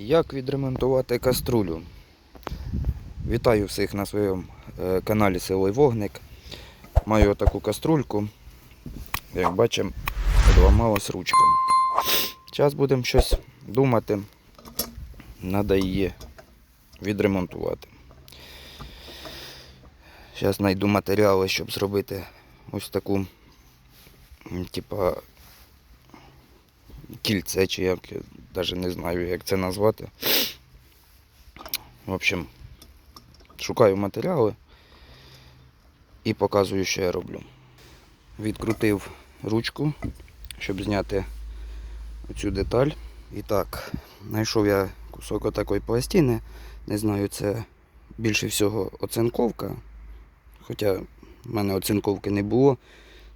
Як відремонтувати каструлю? Вітаю всіх на своєму е, каналі Силой Вогник. Маю таку каструльку. Як бачимо, відламалась ручка. Зараз будемо щось думати. Треба її відремонтувати. Зараз знайду матеріали, щоб зробити ось таку, м, типа, кільце, чи як, я навіть не знаю, як це назвати. В общем, шукаю матеріали і показую, що я роблю. Відкрутив ручку, щоб зняти оцю деталь. І так, знайшов я кусок отакої пластини. Не знаю, це більше всього оцинковка. Хоча в мене оцинковки не було.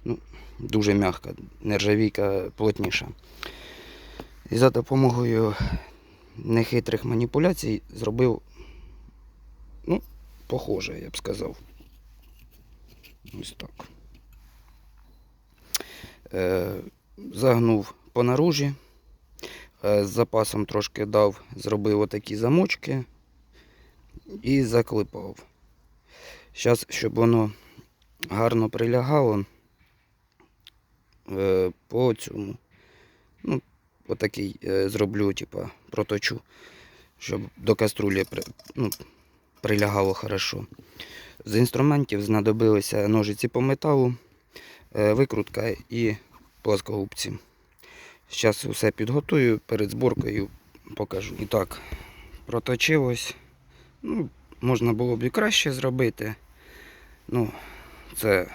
Ну, дуже м'яка, нержавійка плотніша. І за допомогою нехитрих маніпуляцій зробив, ну, похоже, я б сказав. Ось так. Е, загнув по наружі, е, з запасом трошки дав, зробив отакі замочки і заклепав. Зараз, щоб воно гарно прилягало е, по цьому. Ну, отакий е, зроблю, типа, проточу, щоб до каструлі ну, прилягало хорошо. З інструментів знадобилися ножиці по металу, е, викрутка і плоскогубці. Зараз все підготую, перед зборкою покажу. І так, проточив ось. Ну, можна було б і краще зробити. Ну, це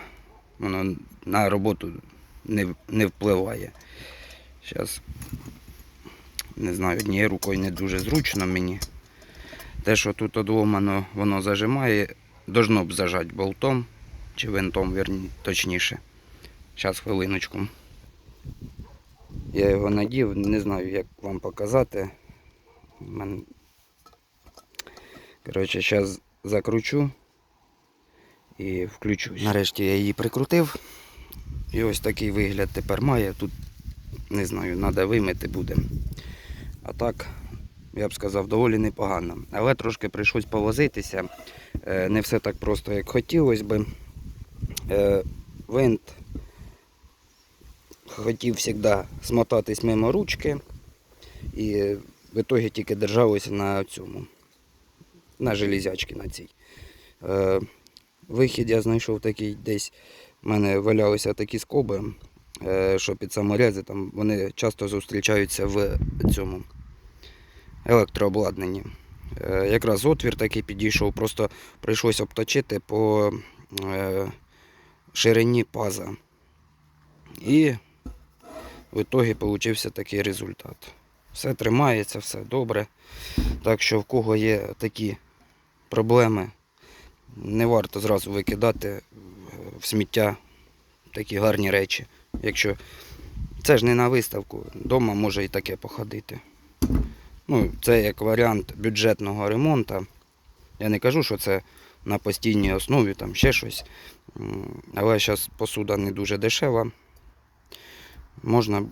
воно на роботу не, не впливає. Зараз, не знаю, однією рукою не дуже зручно мені. Те, що тут одломано, воно зажимає, должно б зажати болтом чи винтом, вірні, точніше. Зараз хвилиночку. Я його надів, не знаю, як вам показати. Мен... Коротше, зараз закручу і включусь. Нарешті я її прикрутив. І ось такий вигляд тепер має. Тут не знаю, треба вимити буде. А так, я б сказав, доволі непогано. Але трошки прийшлось повозитися. Е, Не все так просто, як хотілося би. Е, Винт хотів завжди смотатись мимо ручки. І в ітогі тільки держалося на цьому, на железячці на цій. Е, Вихід я знайшов такий десь. У мене валялися такі скоби, що під саморези там вони часто зустрічаються в цьому електрообладнанні. Е, Якраз отвір такий підійшов, просто прийшлося обточити по е, ширині паза. І в ітогі вийшов такий результат. Все тримається, все добре. Так що в кого є такі проблеми, не варто зразу викидати е, в сміття такі гарні речі. Якщо це ж не на виставку, вдома може і таке походити. Ну, це як варіант бюджетного ремонту. Я не кажу, що це на постійній основі, там ще щось. Але зараз посуда не дуже дешева. Можна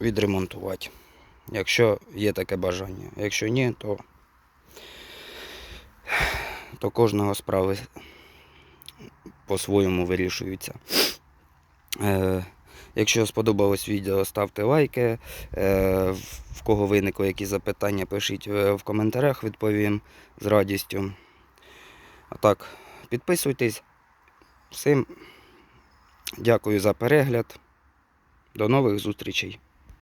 відремонтувати, якщо є таке бажання. Якщо ні, то, то кожного справи по-своєму вирішуються. Е, Якщо сподобалось відео, ставте лайки. Е, В кого виникли якісь запитання, пишіть е, в коментарях, відповім з радістю. А так, підписуйтесь. Всім дякую за перегляд. До нових зустрічей.